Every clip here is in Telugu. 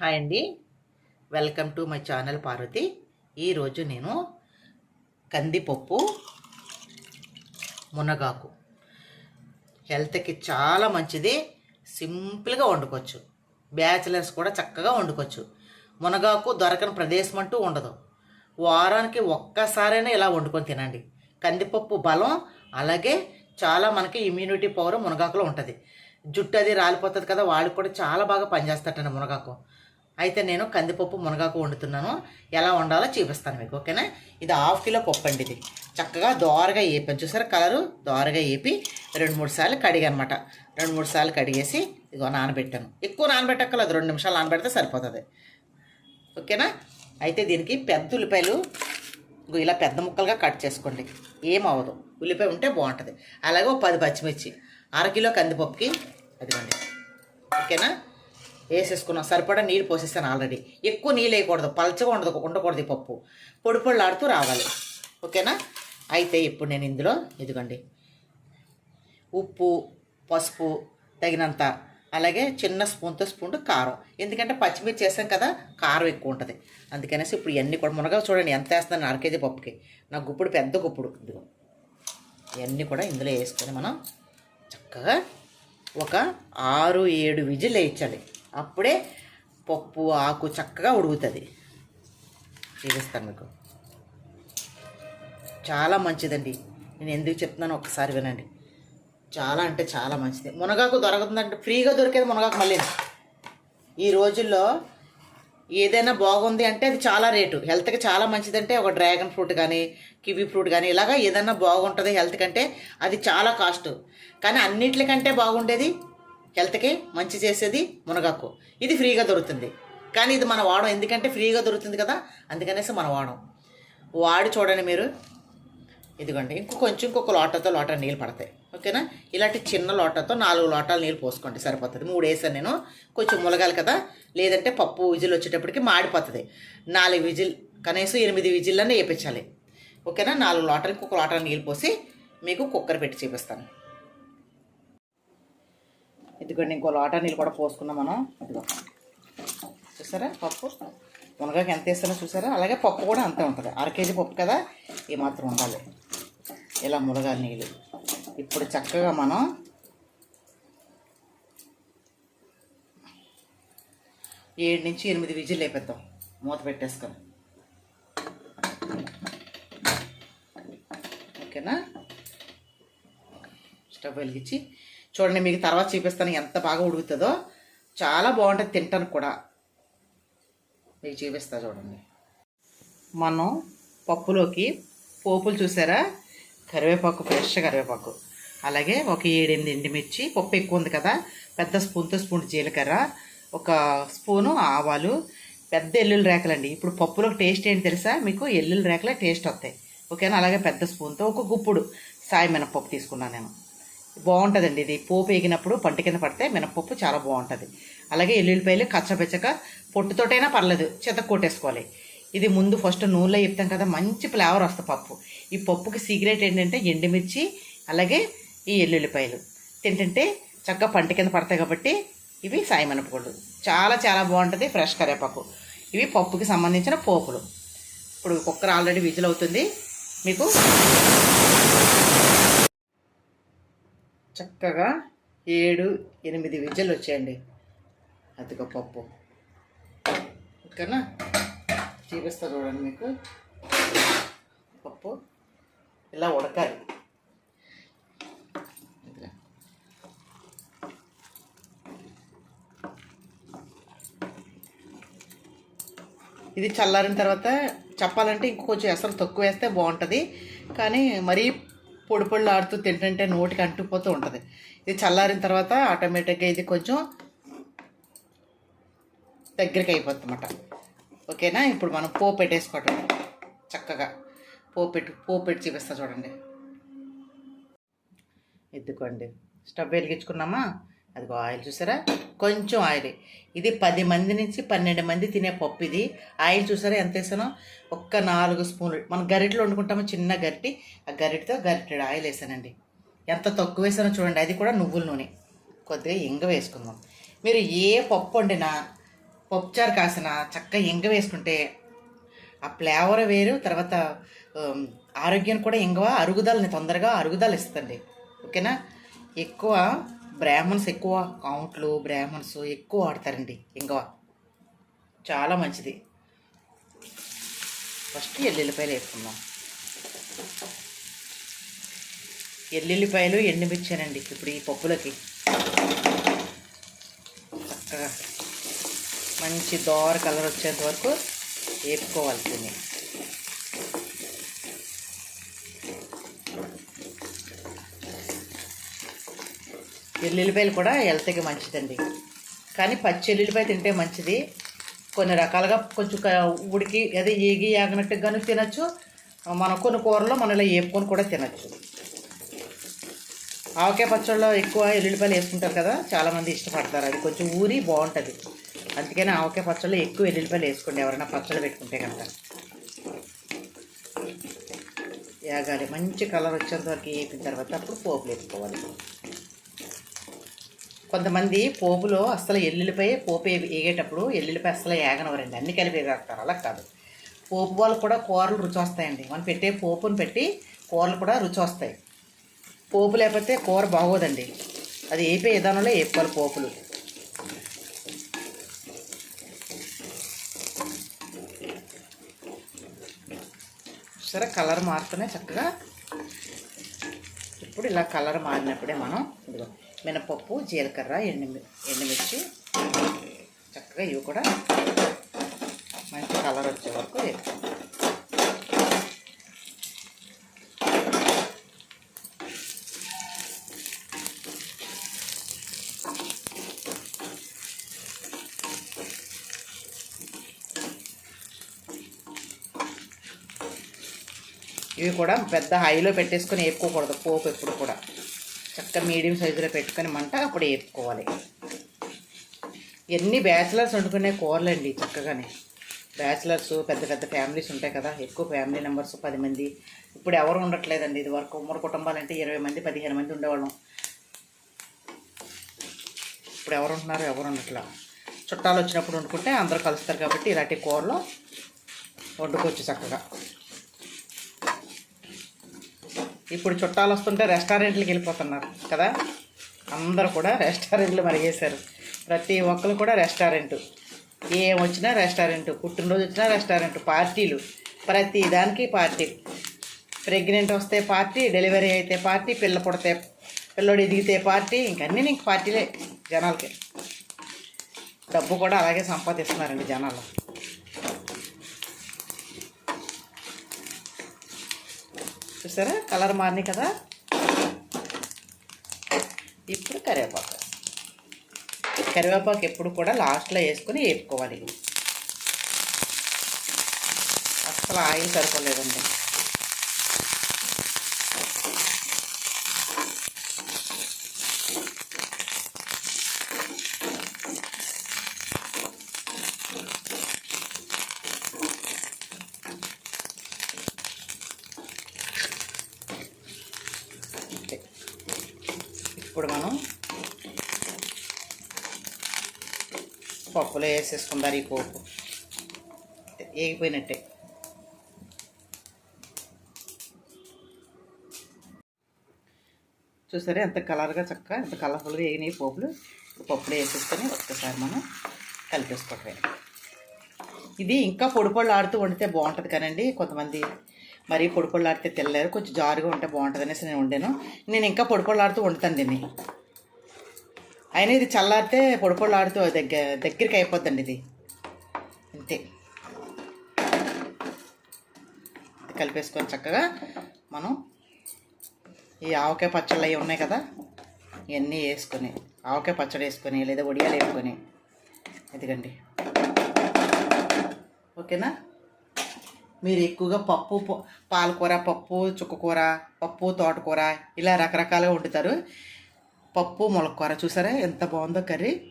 హాయ్ అండి. Welcome to my channel Parvathi. ఈరోజు నేను కందిపప్పు మునగాకు. హెల్త్కి చాలా మంచిది. సింపుల్గా వండుకోవచ్చు. బ్యాచిలర్స్ కూడా చక్కగా వండుకోవచ్చు. మునగాకు దొరకని ప్రదేశం అంటూ ఉండదు. వారానికి ఒక్కసారైనా ఇలా వండుకొని తినండి. కందిపప్పు బలం అలాగే చాలా మనకి ఇమ్యూనిటీ పవర్ మునగాకులో ఉంటుంది. జుట్టు అది రాలిపోతుంది కదా వాళ్ళకి కూడా చాలా బాగా పనిచేస్తాటండి మునగాకు. అయితే నేను కందిపప్పు మునగాకు వండుతున్నాను. ఎలా వండాలో చూపిస్తాను మీకు ఓకేనా? ఇది హాఫ్ కిలో పప్పు అండి ఇది. చక్కగా దోరగా వేపాను చూసారా కలరు? దోరగా వేపి రెండు మూడు సార్లు కడిగా అనమాట రెండు మూడు సార్లు కడిగేసి ఇదిగో నానబెట్టాను. ఎక్కువ నానబెట్టక్కర్లేదు. రెండు నిమిషాలు నానబెడితే సరిపోతుంది. ఓకేనా? అయితే దీనికి పెద్ద ఉల్లిపాయలు. ఇలా పెద్ద ముక్కలుగా కట్ చేసుకోండి. ఏం అవ్వదు. ఉల్లిపాయ ఉంటే బాగుంటుంది. అలాగే ఒక పది పచ్చిమిర్చి. అరకిలో కందిపప్పుకి. అదిగోండి. ఓకేనా? వేసేసుకున్నాం. సరిపడా నీళ్ళు పోసేస్తాను ఆల్రెడీ. ఎక్కువ నీళ్ళు వేయకూడదు. పలచగా ఉండదు ఉండకూడదు ఈ పప్పు. పొడి పొళ్ళాడుతూ రావాలి. ఓకేనా? అయితే ఇప్పుడు నేను ఇందులో ఇదిగోండి. ఉప్పు పసుపు తగినంత అలాగే చిన్న స్పూన్తో స్పూన్ కారం. ఎందుకంటే పచ్చిమిర్చి వేసాం కదా కారం ఎక్కువ ఉంటుంది. అందుకనేసి ఇప్పుడు ఇవన్నీ కూడా మునగా చూడండి ఎంత వేస్తున్నాను అర కేజీ పప్పుకి. నా గుప్పుడు పెద్ద గుప్పుడు. ఇదిగో. ఇవన్నీ కూడా ఇందులో వేసుకొని మనం చక్కగా ఒక ఆరు ఏడు విజిల్ వేయించాలి. అప్పుడే పప్పు ఆకు చక్కగా ఉడుగుతుంది చూపిస్తాను మీకు. చాలా మంచిదండి. నేను ఎందుకు చెప్తున్నాను ఒకసారి వినండి. చాలా అంటే చాలా మంచిది. మునగాకు దొరకతుందంటే ఫ్రీగా దొరికేది మునగాకు మళ్ళీ ఈ రోజుల్లో ఏదైనా బాగుంది అంటే అది చాలా రేటు. హెల్త్కి చాలా మంచిదంటే ఒక డ్రాగన్ ఫ్రూట్ కానీ కివీ ఫ్రూట్ కానీ ఇలాగా ఏదైనా బాగుంటుంది హెల్త్ కంటే అది చాలా కాస్ట్. కానీ అన్నిటికంటే బాగుండేది హెల్త్కి మంచి చేసేది మునగాకు. ఇది ఫ్రీగా దొరుకుతుంది. కానీ ఇది మన వాడం. ఎందుకంటే ఫ్రీగా దొరుకుతుంది కదా అందుకనేసి మన వాడం. వాడి చూడండి మీరు. ఇదిగోండి. ఇంకో కొంచెం ఇంకొక లోటతో లోట నీళ్ళు పడతాయి. ఓకేనా? ఇలాంటి చిన్న లోటతో నాలుగు లోటాలు నీళ్ళు పోసుకోండి. సరిపోతుంది. మూడు వేసాను నేను. కొంచెం ములగాలి కదా. లేదంటే పప్పు విజిల్ వచ్చేటప్పటికి మాడిపోతుంది. నాలుగు విజిల్ కనీసం ఎనిమిది విజిల్లనే వేయించాలి. ఓకేనా? నాలుగు లోటలు ఇంకొక లోటలు నీళ్ళు పోసి మీకు కుక్కర్ పెట్టి చూపిస్తాను. ఇదిగోండి ఇంకో లోటా నీళ్ళు కూడా పోసుకున్నాం మనం. ఇదిగో. చూసారా పప్పు? మునగాకి ఎంత వేస్తానో చూసారా? అలాగే పప్పు కూడా అంతే ఉంటుంది. అర కేజీ పప్పు కదా ఈ మాత్రం ఉండాలి. ఇలా మునగా నీళ్ళు. ఇప్పుడు చక్కగా మనం ఏడు నుంచి ఎనిమిది విజిల్ వేపిద్దాం మూత పెట్టేసుకొని. ఓకేనా? స్టవ్ వెలిగించి చూడండి మీకు తర్వాత చూపిస్తాను ఎంత బాగా ఉడుకుతుందో. చాలా బాగుంటుంది తింటాను కూడా. మీకు చూపిస్తా చూడండి. మనం పప్పులోకి పోపులు చూసారా? కరివేపాకు ఫ్రెష్ కరివేపాకు. అలాగే ఒక ఏడెనిమిది ఎండుమిర్చి పప్పు ఎక్కువ ఉంది కదా పెద్ద స్పూన్తో స్పూన్ జీలకర్ర ఒక స్పూను ఆవాలు పెద్ద ఎల్లుల్లి రేకలండి. ఇప్పుడు పప్పులో టేస్ట్ ఏంటి తెలుసా? మీకు ఎల్లుల్లి రేకలే టేస్ట్ వస్తాయి. ఓకేనా? అలాగే పెద్ద స్పూన్తో ఒక గుప్పుడు సాయి మినపప్పు తీసుకున్నాను నేను. బాగుంటుందండి ఇది. పోపు వేగినప్పుడు పంట కింద పడితే మినపప్పు చాలా బాగుంటుంది. అలాగే ఎల్లుల్లిపాయలు కచ్చపెచ్చక పొట్టుతోటైనా పర్లేదు చెత్త కొట్టేసుకోవాలి. ఇది ముందు ఫస్ట్ నూనెలో చెప్తాం కదా మంచి ఫ్లేవర్ వస్తుంది పప్పు. ఈ పప్పుకి సీక్రెట్ ఏంటంటే ఎండుమిర్చి అలాగే ఈ ఎల్లుల్లిపాయలు. తింటుంటే చక్కగా పంట కింద పడతాయి కాబట్టి ఇవి సాయమనపకూడదు. చాలా చాలా బాగుంటుంది ఫ్రెష్ కరివేపాకు. ఇవి పప్పుకి సంబంధించిన పోపులు. ఇప్పుడు కుక్కర్ ఆల్రెడీ విజిల్ అవుతుంది. మీకు చక్కగా ఏడు ఎనిమిది విజలు వచ్చాయండి. అదిగో పప్పు. ఓకేనా? చూపిస్తా చూడండి మీకు. పప్పు. ఇలా ఉడకాలి. ఇది చల్లారిన తర్వాత చెప్పాలంటే ఇంకొంచెం ఎసరు తక్కువ వేస్తే బాగుంటుంది. కానీ మరీ పొడి పొడిలు ఆడుతూ తింటుంటే నోటికి అంటుకుపోతూ ఉంటుంది. ఇది చల్లారిన తర్వాత ఆటోమేటిక్గా ఇది కొంచెం దగ్గరికి అయిపోతుందన్నమాట. ఓకేనా? ఇప్పుడు మనం పోపు పెట్టేసుకోవటం. చక్కగా. పోపు పెట్టు పోపు పెట్టి చూపిస్తా చూడండి. ఎత్తుకోండి స్టవ్ వెలిగించుకున్నామా? అదిగో ఆయిల్ చూసారా? కొంచెం ఆయిల్. ఇది పది మంది నుంచి పన్నెండు మంది తినే పప్పు ఇది. ఆయిల్ చూసారా ఎంత వేసానో? ఒక్క నాలుగు స్పూన్లు. మనం గరిటెలో వండుకుంటాము? చిన్న గరిటి. ఆ గరిటతో గరిటెడు ఆయిల్ వేసానండి. ఎంత తక్కువ వేసానో చూడండి. అది కూడా నువ్వుల నూనె. కొద్దిగా ఇంగ వేసుకుందాం. మీరు ఏ పప్పు వండినా పప్పుచారు కాసిన చక్కగా ఇంగ వేసుకుంటే ఆ ఫ్లేవర్ వేరు. తర్వాత ఆరోగ్యం కూడా ఇంగవ అరుగుదలని తొందరగా అరుగుదల ఇస్తుంది ఓకేనా? ఎక్కువ బ్రాహ్మణ్స్ ఎక్కువ కౌంట్లు బ్రాహ్మణ్స్ ఎక్కువ ఆడతారండి. ఇంకా చాలా మంచిది. ఫస్ట్ ఎల్లుల్లిపాయలు వేసుకుందాం. ఎల్లుల్లిపాయలు ఎండుమిర్చానండి ఇప్పుడు ఈ పప్పులకి. చక్కగా మంచి దోర కలర్ వచ్చేంత వరకు వేపుకోవాలి ఎల్లుల్లిపాయలు కూడా హెల్త్కి మంచిదండి. కానీ పచ్చి ఎల్లుల్లిపాయ తింటే మంచిది. కొన్ని రకాలుగా కొంచెం ఉడికి అదే ఏగి ఆగినట్టుగాను తినచ్చు. మనం కొన్ని కూరలో మనం ఇలా వేపుకొని కూడా తినచ్చు. ఆవకాయ పచ్చళ్ళలో ఎక్కువ ఎల్లుల్లిపాయలు వేసుకుంటారు కదా చాలామంది ఇష్టపడతారు. అది కొంచెం ఊరి బాగుంటుంది. అందుకని ఆవకాయ పచ్చళ్ళు ఎక్కువ ఎల్లుల్లిపాయలు వేసుకోండి. ఎవరైనా పచ్చళ్ళు పెట్టుకుంటే కనుక. యాగాలి. మంచి కలర్ వచ్చేంత వరకు వేపిన తర్వాత అప్పుడు పోపులు వేసుకోవాలి. కొంతమంది పోపులో అస్సలు ఎల్లుల్లిపై పోపు వేగేటప్పుడు ఎల్లుల్లిపై అస్సలు ఏగనవరండి అన్ని కలిపి వేగేస్తారు అలా కాదు. పోపు వాళ్ళు కూడా కూరలు రుచి వస్తాయండి మనం పెట్టే పోపును పెట్టి కూరలు కూడా రుచి వస్తాయి పోపు లేకపోతే కూర బాగోదండి. అది వేపే విధానంలో వేపుకోవాలి పోపులు. సరే కలర్ మారుతూనే చక్కగా. ఇప్పుడు ఇలా కలర్ మారినప్పుడే మనం ఇదిగో మినపప్పు జీలకర్ర ఎండు ఎండుమిర్చి చక్కగా ఇవి కూడా మంచి కలర్ వచ్చే వరకు వేపుకోవాలి. ఇవి కూడా పెద్ద హైలో పెట్టేసుకొని వేపుకోకూడదు పోపు ఎప్పుడు కూడా. ఇట్లా మీడియం సైజులో పెట్టుకొని మంట అప్పుడు వేపుకోవాలి. ఎన్ని బ్యాచిలర్స్ వండుకునే కూరలండి చక్కగానే. బ్యాచిలర్స్ పెద్ద పెద్ద ఫ్యామిలీస్ ఉంటాయి కదా. ఎక్కువ ఫ్యామిలీ మెంబర్స్ పది మంది. ఇప్పుడు ఎవరు ఉండట్లేదండి ఇది వరకు. ఉమ్మడి కుటుంబాలు అంటే ఇరవై మంది పదిహేను మంది ఉండేవాళ్ళం. ఇప్పుడు ఎవరు ఉంటున్నారు? ఎవరు ఉండట్లా? చుట్టాలు వచ్చినప్పుడు వండుకుంటే అందరూ కలుస్తారు కాబట్టి ఇలాంటి కూరలు వండుకోవచ్చు చక్కగా. ఇప్పుడు చుట్టాలు వస్తుంటే రెస్టారెంట్లకు వెళ్ళిపోతున్నారు కదా? అందరూ కూడా రెస్టారెంట్లు మరిగేశారు. ప్రతి ఒక్కరు కూడా రెస్టారెంట్. ఏం వచ్చినా రెస్టారెంట్. పుట్టినరోజు వచ్చినా రెస్టారెంట్. పార్టీలు. ప్రతి దానికి పార్టీ. ప్రెగ్నెంట్ వస్తే పార్టీ డెలివరీ అయితే పార్టీ పిల్ల పుడితే పిల్లోడు ఎదిగితే పార్టీ ఇంకన్నీ నీకు పార్టీలే జనాలకి. డబ్బు కూడా అలాగే సంపాదిస్తున్నారండి జనాలు. చూసారా? కలర్ మారినాయి కదా? ఇప్పుడు కరివేపాకు. కరివేపాకు ఎప్పుడు కూడా లాస్ట్లో వేసుకొని వేపుకోవాలి. అసలు ఆయిల్ సరిపోలేదండి అంతే. వేసుకున్నాను పప్పులో వేసేసుకుందారు ఈ పోపు. వేగిపోయినట్టే. చూసారా ఎంత కలర్గా చక్కగా ఎంత కలర్ఫుల్గా వేగినాయి పోపులు. పప్పులు పప్పులో వేసేసుకొని ఒక్కసారి మనం కలిపేసుకోవటమే. ఇది ఇంకా పొడి పొళ్ళు ఆడుతూ వండితే బాగుంటుంది కానండి కొంతమంది మరీ పొడి పొళ్ళు ఆడితే తెల్లారు కొంచెం జారుగా ఉంటే బాగుంటుంది అనేసి నేను వండాను. నేను ఇంకా పొడి పొళ్ళు వండుతాను దీన్ని. అయినా ఇది చల్లారితే పొడి దగ్గర దగ్గరికి అయిపోద్దండి ఇది. అంతే. కలిపేసుకొని చక్కగా మనం ఈ ఆవకాయ పచ్చళ్ళు అవి ఉన్నాయి కదా ఇవన్నీ వేసుకొని ఆవకాయ పచ్చడి వేసుకొని లేదా వడియాలు వేసుకొని ఇదిగండి. ఓకేనా? మీరు ఎక్కువగా పప్పు పాలకూర పప్పు చుక్కకూర పప్పు తోటకూర ఇలా రకరకాలుగా వండుతారు. పప్పు మొలకూర చూసారా? ఎంత బాగుందో కర్రీ.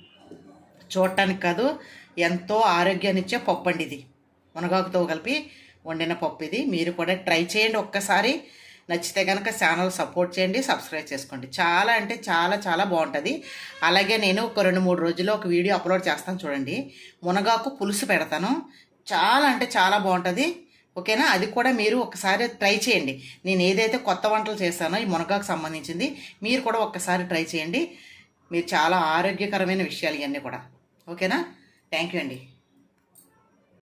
చూడటానికి కాదు ఎంతో ఆరోగ్యాన్ని ఇచ్చే పప్పు అండి ఇది. మునగాకుతో కలిపి వండిన పప్పు ఇది. మీరు కూడా ట్రై చేయండి ఒక్కసారి. నచ్చితే కనుక ఛానల్ సపోర్ట్ చేయండి సబ్స్క్రైబ్ చేసుకోండి. చాలా అంటే చాలా చాలా బాగుంటుంది. అలాగే నేను ఒక రెండు మూడు రోజుల్లో ఒక వీడియో అప్లోడ్ చేస్తాను చూడండి. మునగాకు పులుసు పెడతాను. చాలా అంటే చాలా బాగుంటుంది. ఓకేనా? అది కూడా మీరు ఒకసారి ట్రై చేయండి. నేను ఏదైతే కొత్త వంటలు చేస్తానో ఈ మునగాకు సంబంధించింది మీరు కూడా ఒక్కసారి ట్రై చేయండి. మీరు చాలా ఆరోగ్యకరమైన విషయాలు ఇవన్నీ కూడా. ఓకేనా? థ్యాంక్ యూ అండి.